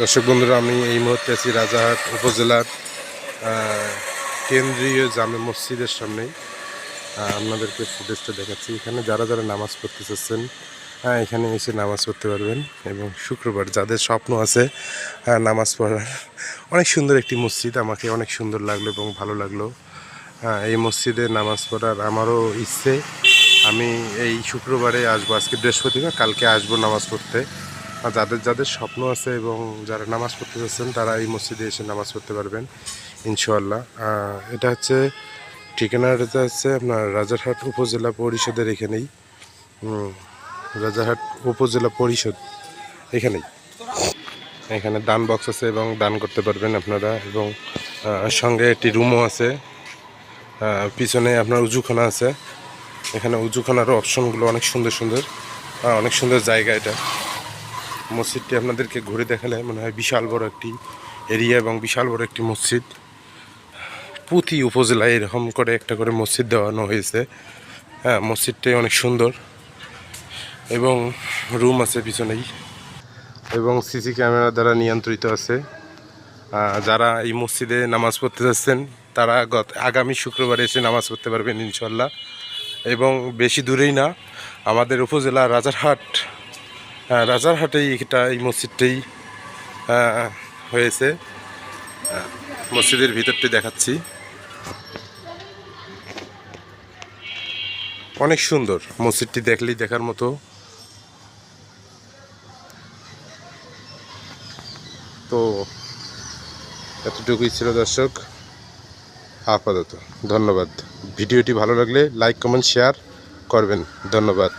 দর্শক বন্ধুরা আমি এই মুহূর্তে আছি রাজাহাট উপজেলার কেন্দ্রীয় জামে মসজিদের সামনেই। আপনাদেরকে ফুটেজটা দেখাচ্ছি। এখানে যারা যারা নামাজ পড়তে চাচ্ছেন হ্যাঁ এখানে এসে নামাজ পড়তে পারবেন এবং শুক্রবার যাদের স্বপ্ন আছে হ্যাঁ, নামাজ পড়ার অনেক সুন্দর একটি মসজিদ। আমাকে অনেক সুন্দর লাগল এবং ভালো লাগল। হ্যাঁ, এই মসজিদে নামাজ পড়ার আমারও ইচ্ছে। আমি এই শুক্রবারে আসব আজকে বৃহস্পতিবার কালকে আসব নামাজ পড়তে। আর যাদের যাদের স্বপ্ন আছে এবং যারা নামাজ পড়তে চাচ্ছেন তারা এই মসজিদে এসে নামাজ পড়তে পারবেন ইনশাল্লাহ এটা হচ্ছে ঠিকানাটা হচ্ছে আপনার রাজারহাট উপজেলা পরিষদের এখানেই। রাজারহাট উপজেলা পরিষদ এখানেই। এখানে দান বক্স আছে এবং দান করতে পারবেন আপনারা এবং সঙ্গে একটি রুমও আছে। পিছনে আপনার উজুখানা আছে। এখানে উজুখানারও অপশনগুলো অনেক সুন্দর সুন্দর অনেক সুন্দর জায়গা এটা। মসজিদটি আপনাদেরকে ঘুরে দেখালে মনে হয় বিশাল বড় একটি এরিয়া এবং বিশাল বড় একটি মসজিদ। প্রতি উপজেলায় এরকম করে একটা করে মসজিদ দেওয়ানো হয়েছে। হ্যাঁ মসজিদটাই অনেক সুন্দর এবং রুম আছে পিছনেই এবং সিসি ক্যামেরা দ্বারা নিয়ন্ত্রিত আছে। যারা এই মসজিদে নামাজ পড়তে যাচ্ছেন, তারা গত আগামী শুক্রবারে এসে নামাজ পড়তে পারবেন ইনশাল্লাহ। এবং বেশি দূরেই না, আমাদের উপজেলা রাজারহাট রাজারহাটেই এটা এই মসজিদটাই হয়েছে। মসজিদের ভিতরটি দেখাচ্ছি। অনেক সুন্দর মসজিদটি দেখলেই দেখার মতো। তো, এতটুকুই ছিল দর্শক। আপাতত ধন্যবাদ। ভিডিওটি ভালো লাগলে লাইক, কমেন্ট, শেয়ার করবেন। ধন্যবাদ।